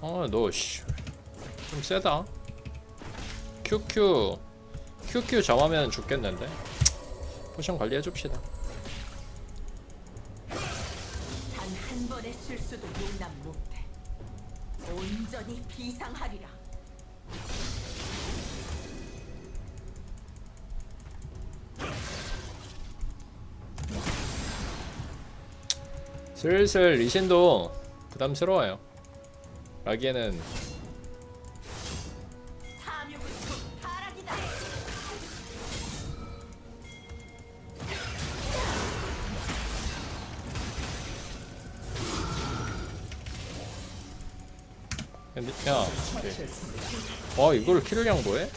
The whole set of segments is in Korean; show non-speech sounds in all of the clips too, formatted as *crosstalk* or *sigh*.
어너 씨. 좀 세다. QQ QQ 점하면 죽겠는데. 포션 관리해 줍시다. 단 한 번의 실수도 용납 못해. 온전히 비상하리라. 슬슬 리신도 부담스러워요. 타락이다. 근데 야. 어 이걸 킬을 양보해?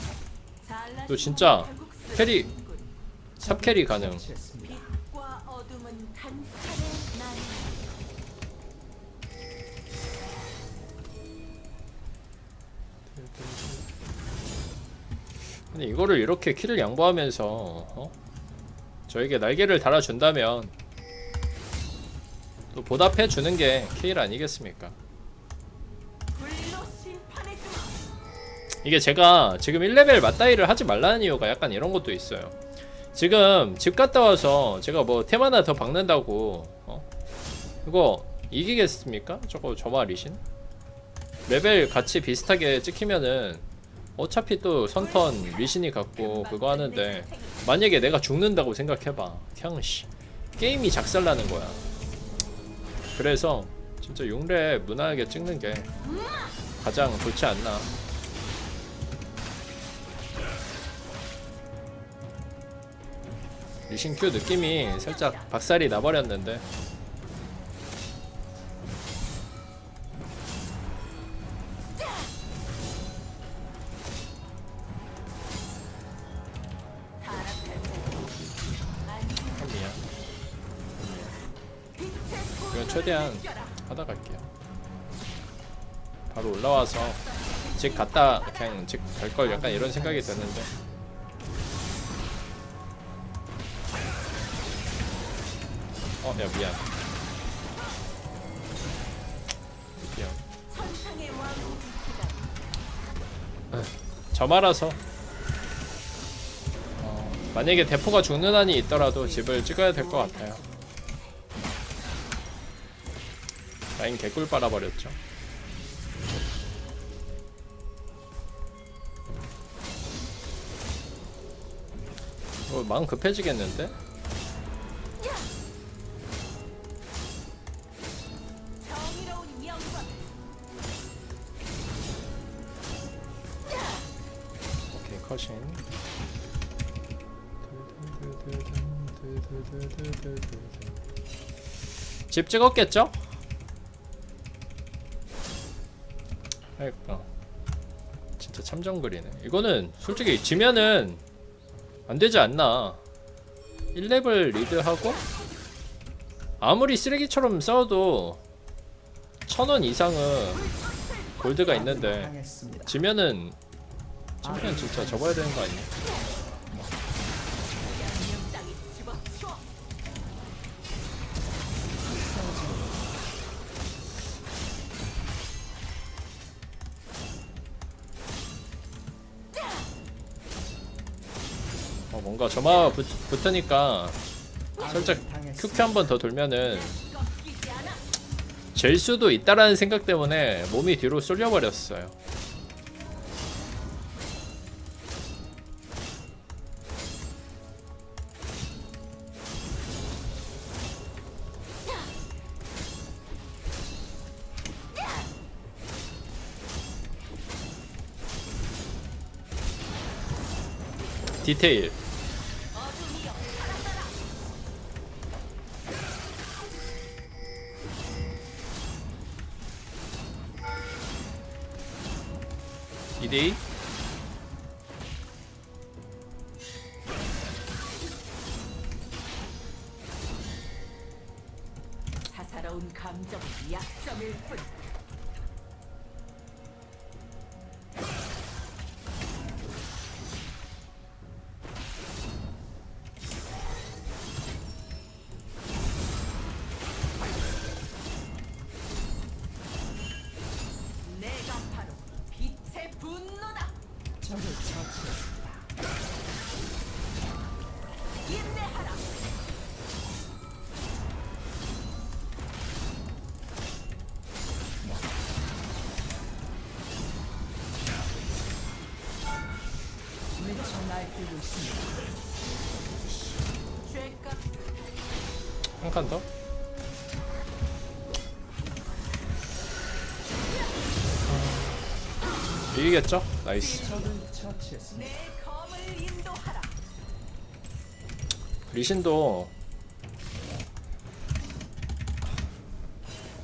너 진짜 캐리. 삽 캐리 가능. 근데 이거를 이렇게 킬을 양보하면서 어? 저에게 날개를 달아준다면 또 보답해 주는 게 케일 아니겠습니까? 이게 제가 지금 1레벨 맞다이를 하지 말라는 이유가 약간 이런 것도 있어요. 지금 집 갔다 와서 제가 뭐 템 하나 더 박는다고 어? 이거 이기겠습니까? 저거 저마 리신? 레벨 같이 비슷하게 찍히면은 어차피 또 선턴 리신이 갖고 그거 하는데 만약에 내가 죽는다고 생각해봐. 그냥 씨 게임이 작살나는 거야. 그래서 진짜 6렙 무난하게 찍는 게 가장 좋지 않나. 리신 큐 느낌이 살짝 박살이 나버렸는데 바로 올라와서 집 갔다 그냥 집갈걸 약간 이런 생각이 드는데. 어 야 미안. 미안. 천상의 왕국 기다. 저 말아서. 어, 만약에 대포가 죽는 한이 있더라도 집을 찍어야 될 것 같아요. 라인 개꿀 빨아버렸죠 어, 마음 급해지겠는데? 오케이 컷인 집 찍었겠죠? 그러니까 진짜 참정글이네 이거는 솔직히 지면은 안 되지 않나 1레벨 리드하고 아무리 쓰레기처럼 싸워도 천원 이상은 골드가 있는데 지면은 챔피언 진짜 접어야 되는 거 아니야? 점화 붙, 붙으니까 살짝 큐큐 한번 더 돌면은. 질 수도 있다라는 생각 때문에 몸이 뒤로 쏠려버렸어요. 디테일 2대2 사사로운 감정은 약점일 뿐. 한 칸 더? 이기겠죠? 나이스. 리신도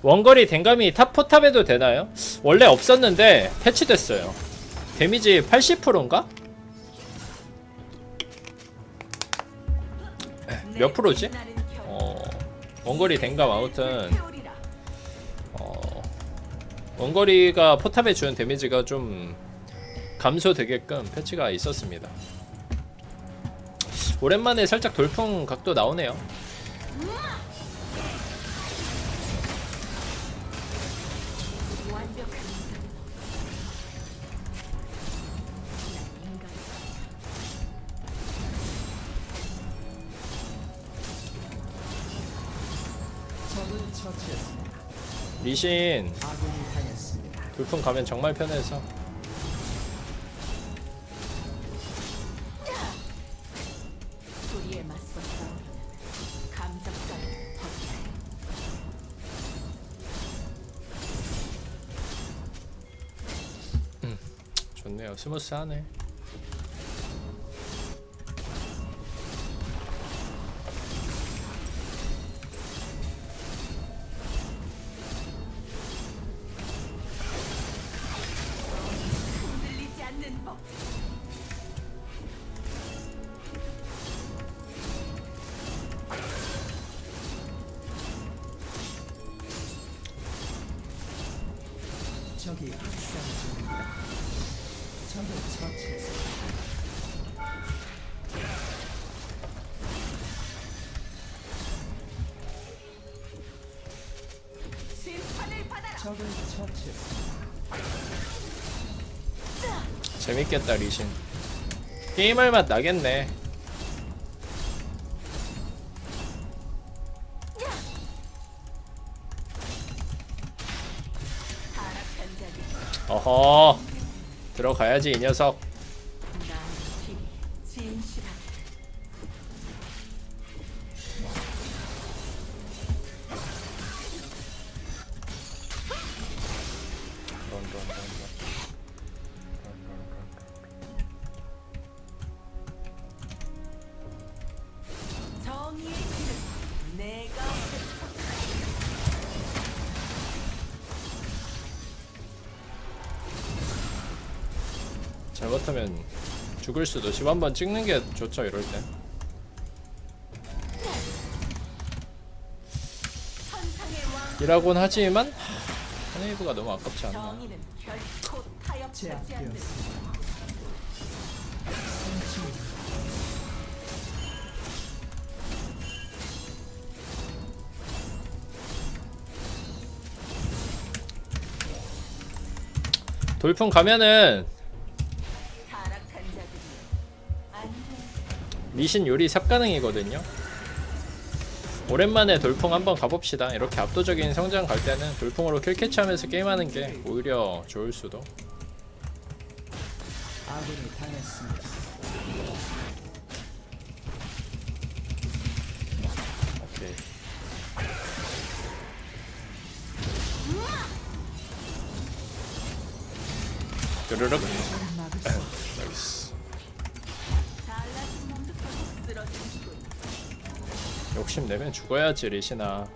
원거리 댕감이 탑 포탑에도 되나요? 원래 없었는데 패치됐어요 데미지 80%인가? 몇 프로지? 어, 원거리 댕감 아무튼. 어, 원거리가 포탑에 주는 데미지가 좀 감소되게끔 패치가 있었습니다. 오랜만에 살짝 돌풍 각도 나오네요. 리신 돌풍 가면 정말 편해서 소리에 맞서 감정 해. 좋네요. 스무스하네. 재밌겠다 리신. 게임할 맛 나겠네. 어허 들어가야지 이 녀석. 잘못하면 죽을 수도 집 한번 찍는 게 좋죠 이럴 때. 이라곤 하지만 하네이브가 너무 아깝지 않나. 돌풍 가면은 리신 요리 삽 가능이거든요. 오랜만에 돌풍 한번 가봅시다. 이렇게 압도적인 성장 갈 때는 돌풍으로 킬 캐치 하면서 게임하는 게 오히려 좋을 수도. 오케이. 르르륵. 욕심 내면 죽어야지 리신아.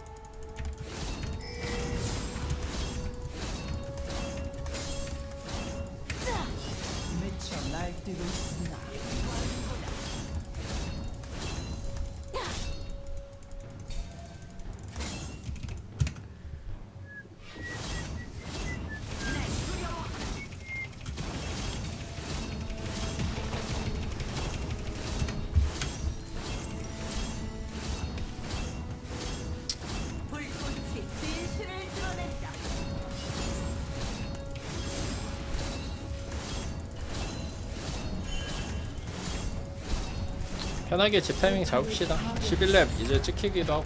편하게 집 타이밍 잡읍시다. 11렙 이제 찍히기도 하고.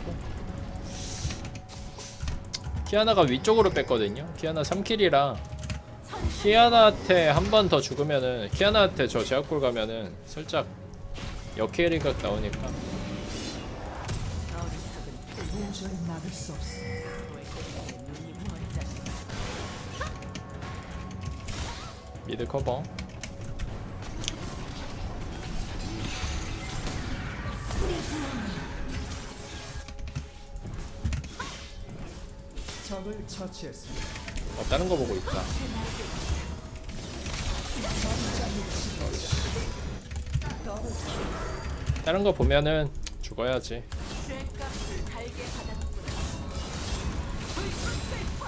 키아나가 위쪽으로 뺐거든요. 키아나 3킬이라 키아나한테 한 번 더 죽으면은 키아나한테 저 제압골 가면은 살짝 역캐리가 나오니까. 미드 커버 적을 처치했습니다. 어, 다른 거 보고 있다 다른 거 보면은 죽어야지 쇳값을 달게 받았구나. 불꽃을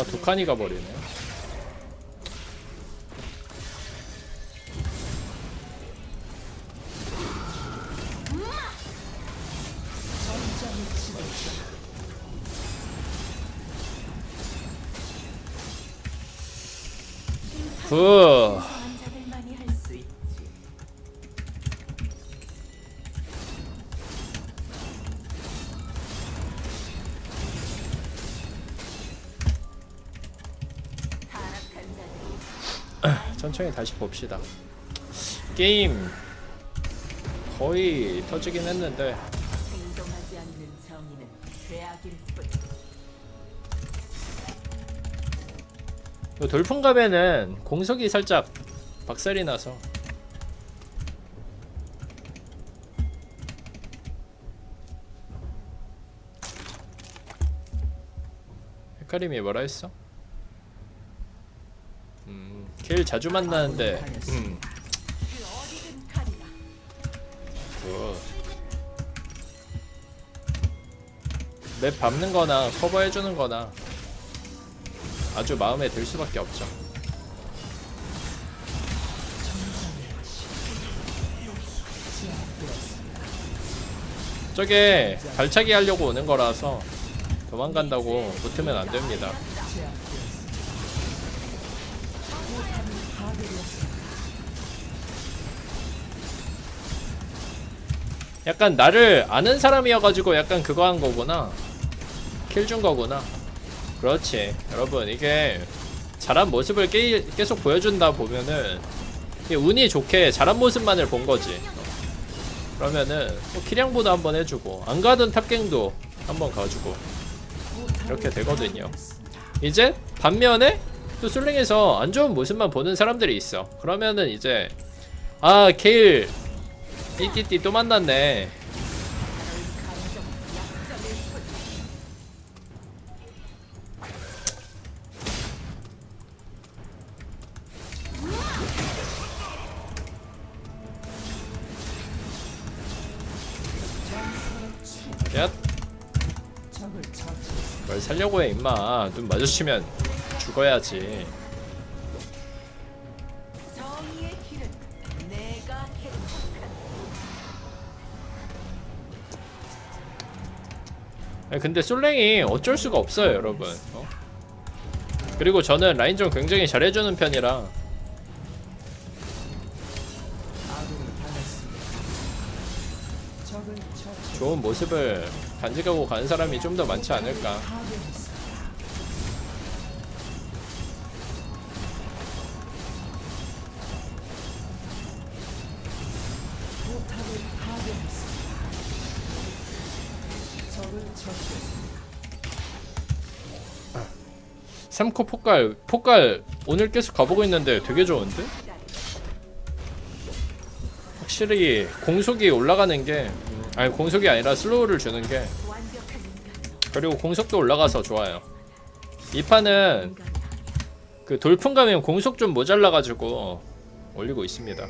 아 두 칸이 가버리네. 전 천천히 다시 봅시다 게임 거의 터지긴 했는데 행동하지 않는 정의는 죄악일 뿐. 요 돌풍 가면은 공속이 살짝 박살이 나서 헷갈림이 뭐라 했어? 음, 킬 자주 만나는데 음. 굿. 맵 밟는 거나 커버해 주는 거나 아주 마음에 들 수밖에 없죠. 저게 발차기 하려고 오는 거라서 도망간다고 붙으면 안 됩니다. 약간 나를 아는 사람이어가지고 약간 그거 한 거구나. 킬 준 거구나. 그렇지. 여러분, 이게 잘한 모습을 깨, 계속 보여준다 보면은 이게 운이 좋게 잘한 모습만을 본 거지. 그러면은 뭐 킬량보도 한번 해주고 안 가던 탑갱도 한번 가주고 이렇게 되거든요. 이제 반면에 또 솔랭에서 안 좋은 모습만 보는 사람들이 있어. 그러면은 이제 아 케일 띠띠띠 또 만났네. 살려고 해 임마. 눈 마주치면 죽어야지. 정의의 길은 내가 개척 근데 솔랭이 어쩔 수가 없어요, 여러분. 어? 그리고 저는 라인전 굉장히 잘해주는 편이라. 좋은 모습을 간직하고 가는 사람이 좀 더 많지 않을까. 3코 폭갈, 폭갈 오늘 계속 가보고 있는데 되게 좋은데? 확실히 공속이 올라가는 게 음, 아니 공속이 아니라 슬로우를 주는 게 그리고 공속도 올라가서 좋아요. 이 판은. 그 돌풍 가면 공속 좀 모자라가지고 올리고 있습니다.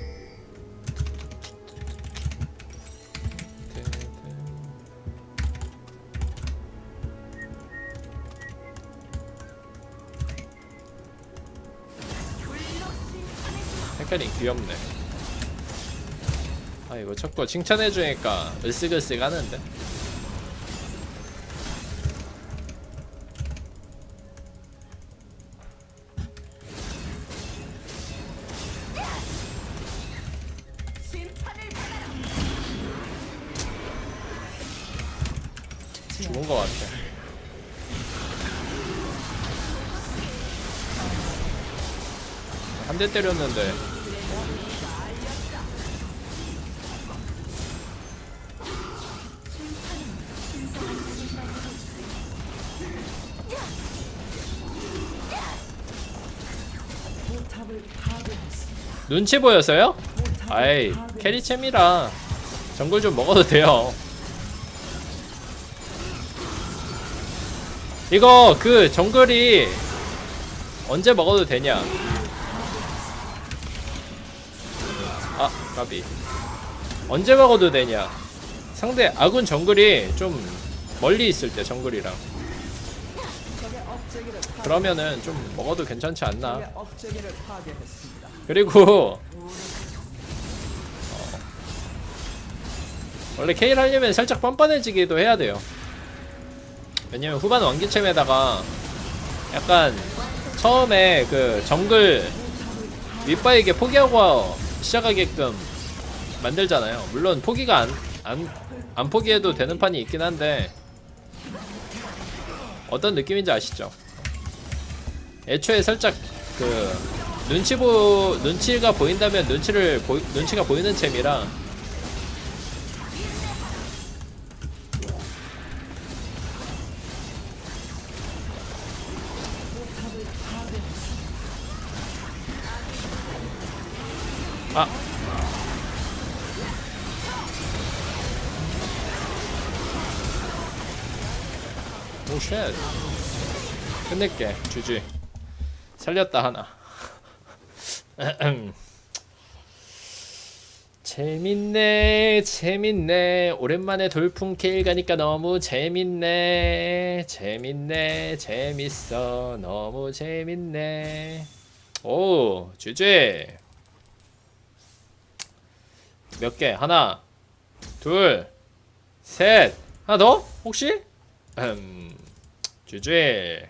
색깔이 귀엽네. 아 이거 자꾸 칭찬해주니까 으쓱으쓱 하는데. 죽은 것 같아. 한 대 때렸는데 눈치? 포탑을 아이. 캐리챔이라 정글 좀 먹어도 돼요. 이거 그 정글이 언제 먹어도 되냐? 아 까비 언제 먹어도 되냐? 상대 아군 정글이 좀 멀리 있을 때 정글이랑 그러면은 좀 먹어도 괜찮지 않나? 그리고 어, 원래 K를 하려면 살짝 뻔뻔해지기도 해야 돼요. 왜냐면 후반 왕기챔에다가 약간 처음에 그 정글 윗바에게 포기하고 시작하게끔 만들잖아요. 물론 포기가 안, 안, 안 포기해도 되는 판이 있긴 한데 어떤 느낌인지 아시죠? 애초에 살짝 그 눈치 보 눈치가 보인다면 눈치를 보, 눈치가 보이는 챔이라. 아. 오쉣. 끝낼게 주지. 살렸다 하나 *clears throat* 재밌네 재밌네 오랜만에 돌풍 케일 가니까 너무 재밌네 재밌네 재밌어 너무 재밌네 오 주지 몇 개? 하나, 둘, 셋. 하나 더? 혹시? 음, *clears throat* 주제.